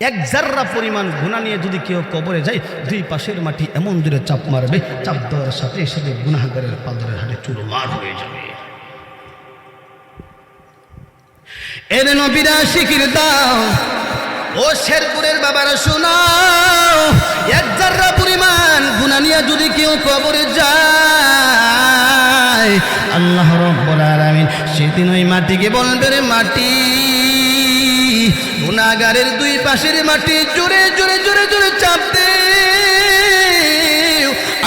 এক জাররা পরিমাণ গুণা নিয়ে যদি কেউ কবরে যায়, দুই পাশের মাটি এমন দূরে চাপ মারবে, চাপ দেওয়ার সাথে সাথে গুনাহাগারের পাদরের হাটে চুরমার হয়ে যাবে। এর নবীরা, শিখির দাও, ও শেরপুরের বাবারা শোনাও এক জাররা পরিমাণ গুণা নিয়ে যদি কেউ কবরে যায়, আল্লাহ রব্বুল আলামিন সেদিন ওই মাটিকে বলবে, রে মাটি গুনাগারের দুই পাশের মাটি জোরে জোরে জোরে জোরে চাপ দে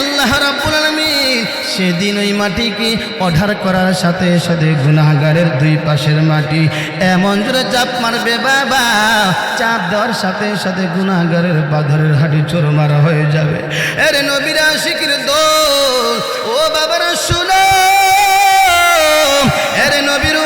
আল্লাহ রাব্বুল আলামিন সেদিন ওই মাটিকে অঢার করার সাথে সাথে গুনাহগারের দুই পাশের মাটি এমন জোরে চাপ মারবে, বাবা। চাপ দেওয়ার সাথে সাথে গুনাহগারের বাধারের হাঁটি চোরমারা হয়ে যাবে। এরে নবীরা শিখির দোল ও বাবারা শুনো। এরে নবীর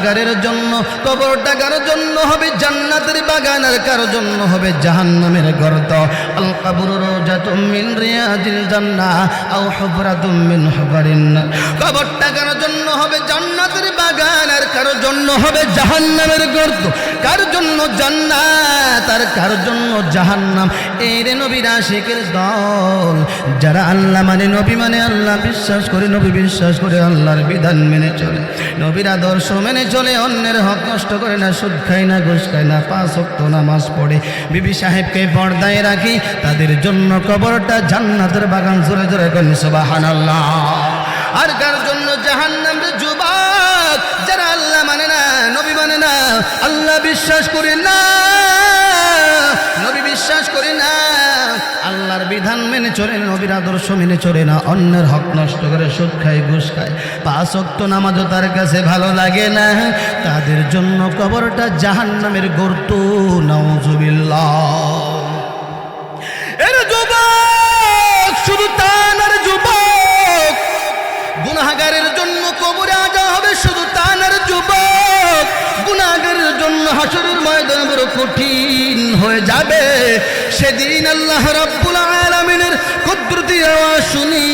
গুনাহগারের জন্য, কবর টাকার জন্য হবে, জান্নাতের বাগান আর কারও জন্য হবে জাহান্নামের গর্ত। আল কাবুর রোজাতুম মিন রিয়াজিল জান্নাহ আও হুফরাতুম মিন হুফারিন কবর টাকার জন্য হবে জান্নাতের বাগান আর কারও জন্য হবে জাহান্নামের গর্ত। কার জন্য জান্নাত আর কার জন্য জাহান্নাম? এই রে নবীর আশিকের দল, যারা আল্লাহ মানে নবী মানে আল্লাহ বিশ্বাস করে, নবী বিশ্বাস করে আল্লাহর বিধান মেনে চলে। নবীর আদর্শ মেনে চলে অন্যের হক নষ্ট করে না, সুদ খায় না, ঘুষ খায় না, পাঁচ অক্ত নামাজ পড়ে। বিবি সাহেবকে পর্দায় রাখি, তাদের জন্য কবরটা জান্নাতের বাগান জোরে জোরে করেন সুবহানাল্লাহ। আর কার জন্য জাহান্নাম যুবক? যারা আল্লাহ মানে না, নবী মানে না, আল্লাহ বিশ্বাস করে না, নবী বিশ্বাস করে না। আল্লাহর বিধান মেনে চলে না, নবীর আদর্শ মেনে চলে না অন্যের হক নষ্ট করে সুদ খায় ঘুষ খায়। পাঁচ অক্ত নামাজও তার কাছে ভালো লাগে না। তাদের জন্য কবরটা জাহান্নামের গর্ত নাউজুবিল্লাহ। জন্য কবরে আজা হবে শুধু তানার যুবক। গুনাহগারের জন্য হাসরের ময়দান বড় কঠিন হয়ে যাবে। সেদিন আল্লাহ রাব্বুল আলামিনের কুদরতি আওয়াজ শুনি,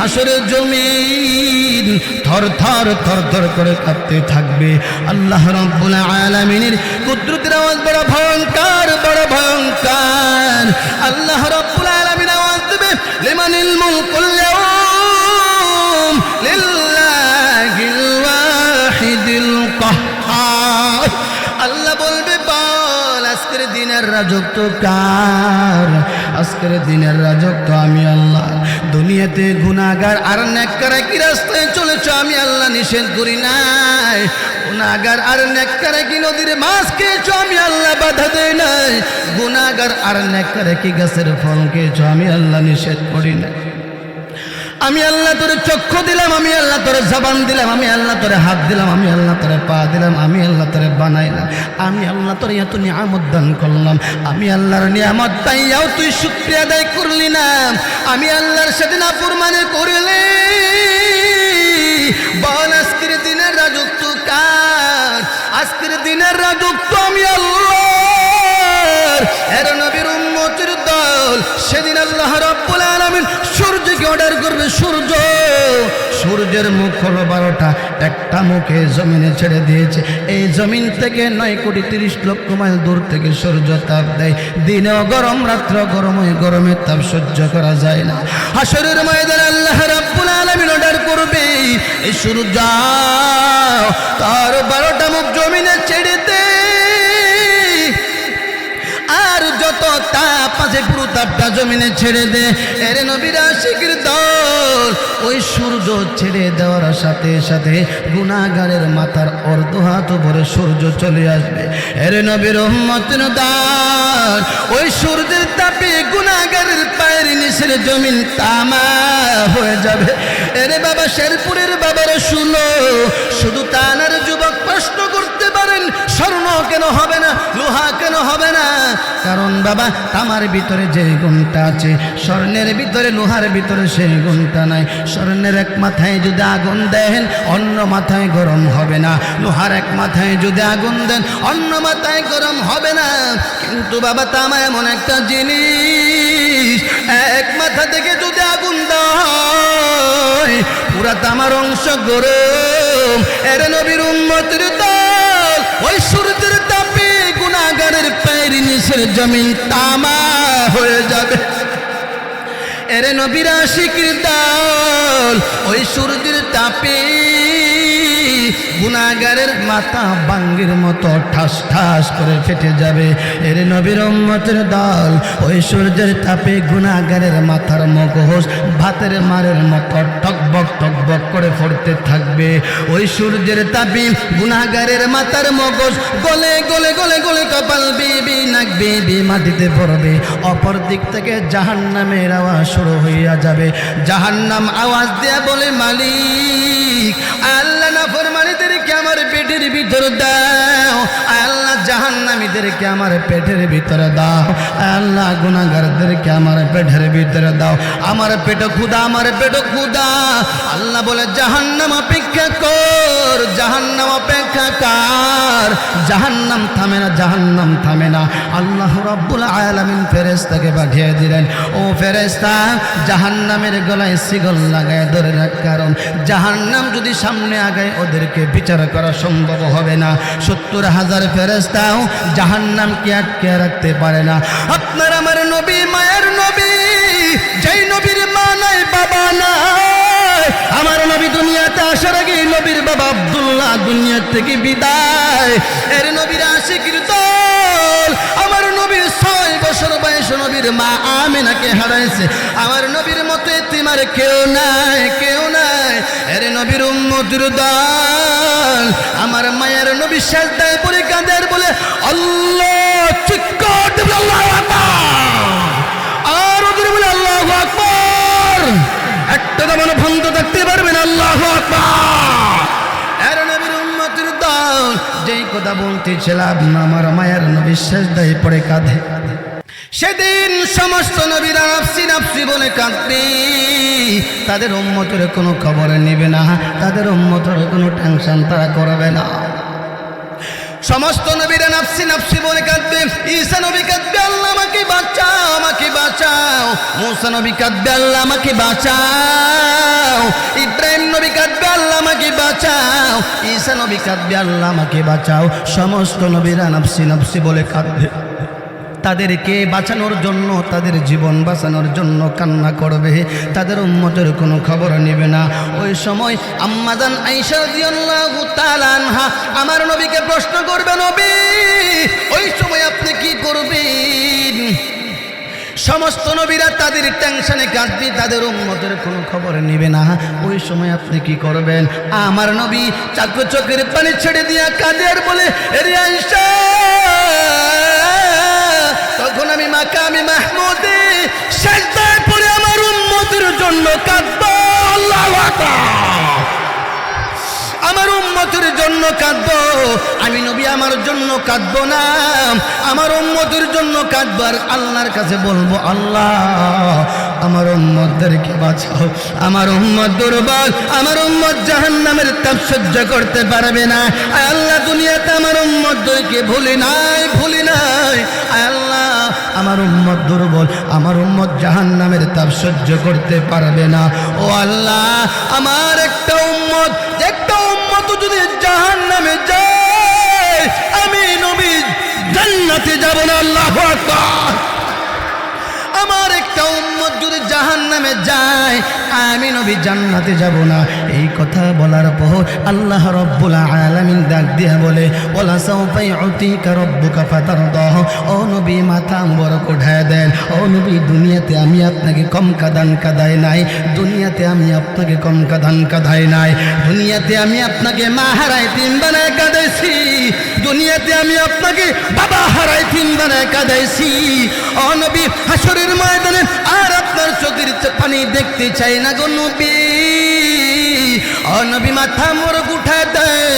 হাসরের জমিন থর থর থর থর করে কাঁপতে থাকবে। আল্লাহ রাব্বুল আলামিনের কুদরতির আওয়াজ বড় ভয়ঙ্কর বড় ভয়ঙ্কর। আল্লাহ রাব্বুল আলামিন আওয়াজ দেবে, লিমানিল মুলকুল দিনের রাজত্ব কার? আজকের দিনের রাজত্ব আমি আল্লাহ। দুনিয়াতে গুনাগার আর নেককার কি রাস্তায় চলেছ আমি আল্লাহ নিষেধ করি নাই। গুনাগার আর নেককার কি নদীর মাছ খেয়েছ আমি আল্লাহ বাধা দেয় নাই। গুনাগার আর নেককার কি গাছের ফল খেয়েছ আমি আল্লাহ নিষেধ করি নাই। আমি আল্লাহ তোরে চক্ষু দিলাম, আমি আল্লাহ তোরে জবান দিলাম, আমি আল্লাহ তোরে হাত দিলাম, আমি আল্লাহ তোরে পা দিলাম, আমি আল্লাহ তোরে বানাইলাম, আমি আল্লাহ তোরে এত নিয়ামত দান করলাম, আমি আল্লাহর নিয়ামত পাইয়াও তুই শুক্রিয়া আদায় করলি না, আমি আল্লাহর সাথে না প্রমাণে করলে। বল, আজকের দিনের রাজত্ব কার? আজকের দিনের রাজত্ব আমি আল্লাহ এর নবীর উম্মতের দল সেদিন আল্লাহ রাব্বুল আলামিন সূর্যকে অর্ডার করবে, সূর্য। সূর্যের মুখ হলো বারোটা, একটা মুখে জমিনে ছেড়ে দিয়েছে। এই জমিন থেকে নয় কোটি তিরিশ লক্ষ মাইল দূর থেকে সূর্য তাপ দেয়। দিনেও গরম রাত্র গরম গরমের তাপ সহ্য করা যায় না। হাসরের ময়দান আল্লাহ রাব্বুল আলামিন অর্ডার করবে, এই সূর্য তার বারোটা মুখ জমিনে ছেড়ে দে। যত তাপ পুরো তাপটা জমিনে ছেড়ে দে। এর নবীরা শিখির দল, ওই সূর্য ছেড়ে দেওয়ার সাথে সাথে গুনাগারের মাথার অর্ধ হাত উপরে সূর্য চলে আসবে। এর নবীর উম্মতের দাল, ওই সূর্যের তাপে গুনাগারের পায়ের নিচের জমিন তামা হয়ে যাবে। এরে বাবা, শেরপুরের বাবারা শুনো, শুধু তানার যুবক প্রশ্ন করতে পারেন স্বর্ণ কেন হবে না? লোহা কেন হবে না? কারণ বাবা, তামার ভিতরে যে গুণটা আছে, স্বর্ণের ভিতরে, লোহার ভিতরে সেই গুণটা নাই। স্বর্ণের এক মাথায় যদি আগুন দেন, অন্য মাথায় গরম হবে না। লোহার এক মাথায় যদি আগুন দেন, অন্য মাথায় গরম হবে না। কিন্তু বাবা তামা এমন একটা জিনিস, এক মাথা থেকে যদি আগুন দেয় পুরা তামার অংশ গরম। এর নবীর উন্মতির ওই সূর্যের তাপে গুণাগারের পায়ের নিচের জমিন তামা হয়ে যাবে। এরে নবীরা শিকির দল ওই সূর্যের তাপে গুনাগারের মাথা বাঙ্গির মতো ঠাস ঠাস করে ফেটে যাবে। এর নবীর উম্মতের দল, ওই সূর্যের তাপে গুনাগারের মাথার মগজ, ভাতের মারের মতো টকবক টকবক করে পড়তে থাকবে। ওই সূর্যের তাপে গুনাগারের মাথার মগজ, গলে গলে গলে গলে কপাল বেবি, নাক বেবি মাটিতে পড়বে। অপর দিক থেকে জাহান্নামের আওয়াজ শুরু হইয়া যাবে। জাহান্নাম আওয়াজ দেয়া বলে, মালিক, আল্লাহ না ফরমানিদেরকে আমার পেটের ভিতর দাও। আল্লাহ, জাহান্নামীদেরকে আমার পেটের ভিতরে দাও। আল্লাহ গুনাগারদেরকে আমার পেটের ভিতরে দাও। আমার পেট ক্ষুদা আমার পেট ক্ষুদা আল্লাহ বলে, জাহান্নাম অপেক্ষা কর, জাহান্নাম অপেক্ষা কর। জাহান্নাম থামে না, জাহান্নাম থামে না। আল্লাহ রব্বুল আলামিন ফেরেশতাকে পাঠিয়ে দিলেন। ও ফেরেশতা, জাহান্নামের গলায় সিগল লাগায় ধরে রাখ। কারণ জাহান্নাম যদি সামনে আগায়, ওদেরকে বিচার করা সম্ভব হবে না। সত্তর হাজার ফেরেস্তাও জাহান্নামকে আটকে রাখতে পারে না। আপনার আমার নবী, মায়ের নবী, যেই নবীর মা নাই, বাবা নাই। আমার নবী দুনিয়াতে আসার আগে নবীর বাবা আব্দুল্লাহ দুনিয়া থেকে বিদায়। এর নবীর আশিকির দল, আমার নবীর ছয় বছর বয়স নবীর মা আমেনাকে হারাইছে। আমার নবীর মতে তোমার কেউ নাই কেউ নাই। এর নবীর উম্মতির দল। আমার মায়ের নবী সাজদায় পরে কাঁদের বলে, আল্লাহ, চিৎকার দেবে আল্লাহু আর ওদের বলে, আল্লাহু আকবার। একটা দামান ভঙ্গ থাকতে পারবেন আল্লাহু আকবার। এর নবীর উম্মতির দল, যেই কথা বলতেছিলাম, আমার মায়ের নবী সাজদায় পড়ে কাঁধে সেদিন সমস্ত নবীরা নাফসি নাফসি বলে কাঁদবে। তাদের উম্মতের কোনো খবর নেবে না, তাদের উম্মতের কোনো টেনশন তারা করবে না। সমস্ত নবীরা নাফসি নাফসি বলে কাঁদবে, ঈসা নবী কাঁদবে, আল্লাহ আমাকে বাঁচাও আমাকে বাঁচাও। মুসা নবী কাঁদবে, আল্লাহ আমাকে বাঁচাও। ইব্রাহিম নবী কাঁদবে, আল্লাহ আমাকে বাঁচাও। ঈসা নবী কাঁদবে, আল্লাহ আমাকে বাঁচাও। সমস্ত নবীরা নাফসি নাফসি বলে কাঁদবে। তাদেরকে বাঁচানোর জন্য, তাদের জীবন বাঁচানোর জন্য কান্না করবে। তাদের উম্মতের কোনো খবর নেবে না। ওই সময় তাআলা আনহা আমার নবীকে প্রশ্ন করবে, নবী, ওই সময় আপনি কি করবেন? সমস্ত নবীরা তাদের টেনশনে কাঁদবে, তাদের উন্মতের কোনো খবর নেবে না। ওই সময় আপনি কি করবেন? আমার নবী চাকু চোখের পানি ছেড়ে দিয়া কাঁদে আর বলে, এরে মাকামি মাহমুদে সাজদায় পড়ে আমার উম্মতের জন্য কাঁদব। আল্লাহু আকবার। আমার উম্মতের জন্য কাঁদবো। আমি নবী, আমার জন্য কাঁদবো না। আমার উম্মতের জন্য কাঁদবো আর আল্লাহর কাছে বলব, আল্লাহ, আমার উম্মতদেরকে বাঁচাও। আমার উম্মত দুর্বল, আমার উম্মত জাহান্নামের তাপ সহ্য করতে পারবে না। আল্লাহ, দুনিয়াতে আমার উম্মতদেরকে ভুলি নাই ভুলি নাই। আমার উম্মত দুর্বল, আমার উম্মত জাহান নামের তাপ সহ্য করতে পারবে না। ও আল্লাহ, আমার একটা উম্মত একটা উম্মত যদি জাহান নামে যায়, আমি নবী জান্নাতে যাব না, আল্লাহ আমার একটা উম্মত যদি জাহান নামে যায়, আমি নবী জান্নাতে যাব না। এই কথা বলার পর আল্লাহ রব্বুল আলামিন ডাক দিয়া বলে, ওলা সাউফাই উতিকা রব্বুকা ফাতারদাহ। ও নবী, মাথা বরক উঠায় দেন। ও নবী, দুনিয়াতে আমি আপনাকে কম কাদান কাদাই নাই, দুনিয়াতে আমি আপনাকে কম কাদান কাদাই নাই, দুনিয়াতে আমি আপনাকে মা হারাই তিন বানায় কাদাইছি, দুনিয়াতে আমি আপনাকে বাবা হারাই তিন বানায় কাদাইছি। ও নবী পানি দেখতে চাই না গো নবী। নবী মাথা মোর উঠায় দেয়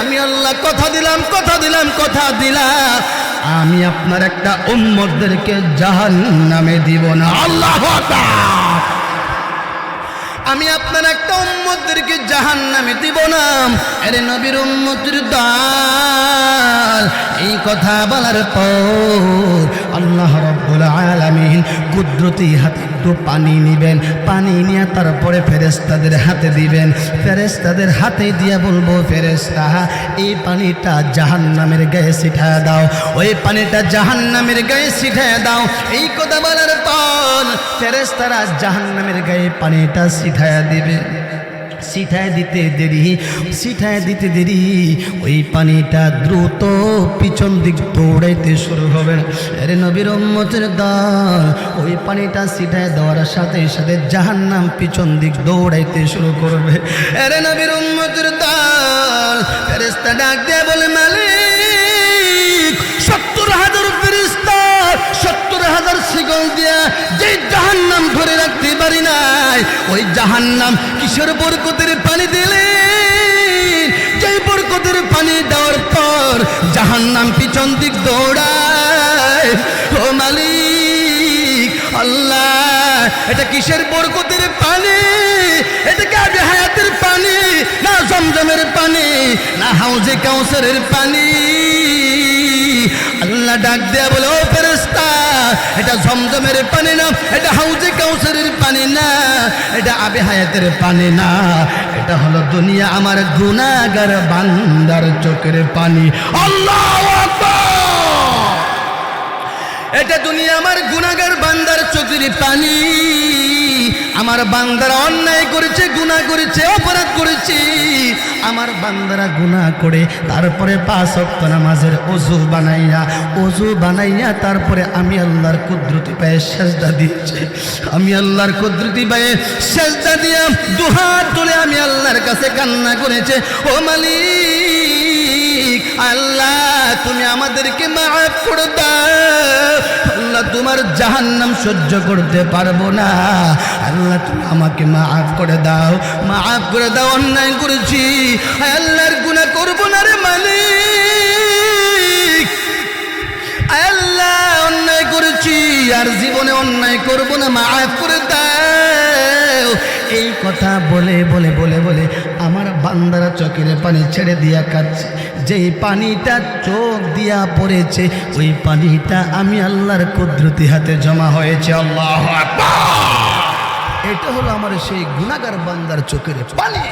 আমি আল্লাহ কথা দিলাম কথা দিলাম কথা দিলাম। আমি আপনার একটা উম্মদেরকে জাহান নামে দিব না। আল্লাহ আমি আপনার একটা উম্মতদেরকে জাহান নামে দিব না এরে নবীর উম্মতির দাল, এই কথা বলার পর আল্লাহ রব্বুল আলামিন কুদরতি হাতে একটু পানি নিবেন। পানি নিয়ে তারপরে ফেরেস্তাদের হাতে দিবেন। ফেরেস্তাদের হাতে দিয়ে বলব ফেরেস্তা এই পানিটা জাহান্নামের গায়ে ছিটায় দাও। ওই পানিটা জাহান্নামের গায়ে ছিটায় দাও। এই কথা বলার পর ফেরেস্তারা জাহান্নামের গায়ে পানিটা ছিটায় দিবে। সিঠায় দিতে দেরি, সিঠায় দিতে দেরি। ওই পানিটা দ্রুত পিছন দিক দৌড়াইতে শুরু হবে। আরে নবীর উম্মতের দল, ওই পানিটা সিঠায় দেওয়ার সাথে সাথে জাহান নাম পিছন দিক দৌড়াইতে শুরু করবে। আরে নবীর উম্মতের দল ফেরেস্তা ডাক দিয়ে বলে, মালিক হাজার দিয়া, যে জাহান্নাম ধরে রাখতে পারি নাই, ওই জাহান্নাম কিশোর বরকতের পানি দিলে? যেই বরকতের পানি দেওয়ার পর জাহান্নাম পিছন দিক দৌড়ায়, ও মালিক, আল্লাহ, এটা কিসের বরকতের পানি? এটা কি আবে হায়াতের পানি, না জমজমের পানি, না হাউজে কাউসারের পানি? আল্লাহ ডাক ফেরেস্তা এটা ঝমঝমের পানি না, এটা হাউজে কাউসারের পানি না, এটা আবে হায়াতের পানি না। এটা হলো দুনিয়া আমার গুনাগার বান্দার চোখের পানি। এটা দুনিয়া আমার গুনাগার বান্দার চোখের পানি। আমার বান্দারা অন্যায় করেছে, গুনাহ করেছে, অপরাধ করেছে। আমার বান্দারা গুনাহ করে, তারপরে পাঁচ অক্ত নামাজের অজু বানাইয়া অজু বানাইয়া তারপরে আমি আল্লাহর কুদরতি পায়ে সেজদা দিচ্ছে। আমি আল্লাহর কুদরতি পায়ে সেজদা দিয়া দুহাত তুলে আমি আল্লাহর কাছে কান্না করেছে, ও মালিক, আল্লাহ, তুমি আমাদেরকে মাফ করে দাও। আল্লাহ, তোমার জাহান্নাম সহ্য করতে পারব না। আল্লাহ, তুমি আমাকে মাফ করে দাও। মাফ করে দাও, অন্যায় করেছি। আল্লাহর গুনাহ করব না রে মালিক। আল্লাহ, অন্যায় করেছি। আর জীবনে অন্যায় করব না, মাফ করে দাও। এই কথা বলে বলে বলে বলে আমার বান্দারা চোখের পানি ছেড়ে দিয়া কাচ্ছে যেই পানিটা চোখ দিয়া পড়েছে, ওই পানিটা আমি আল্লাহর কুদরতি হাতে জমা হয়েছে। আল্লাহ এটা হলো আমার সেই গুণাগার বান্দার চোখের পানি।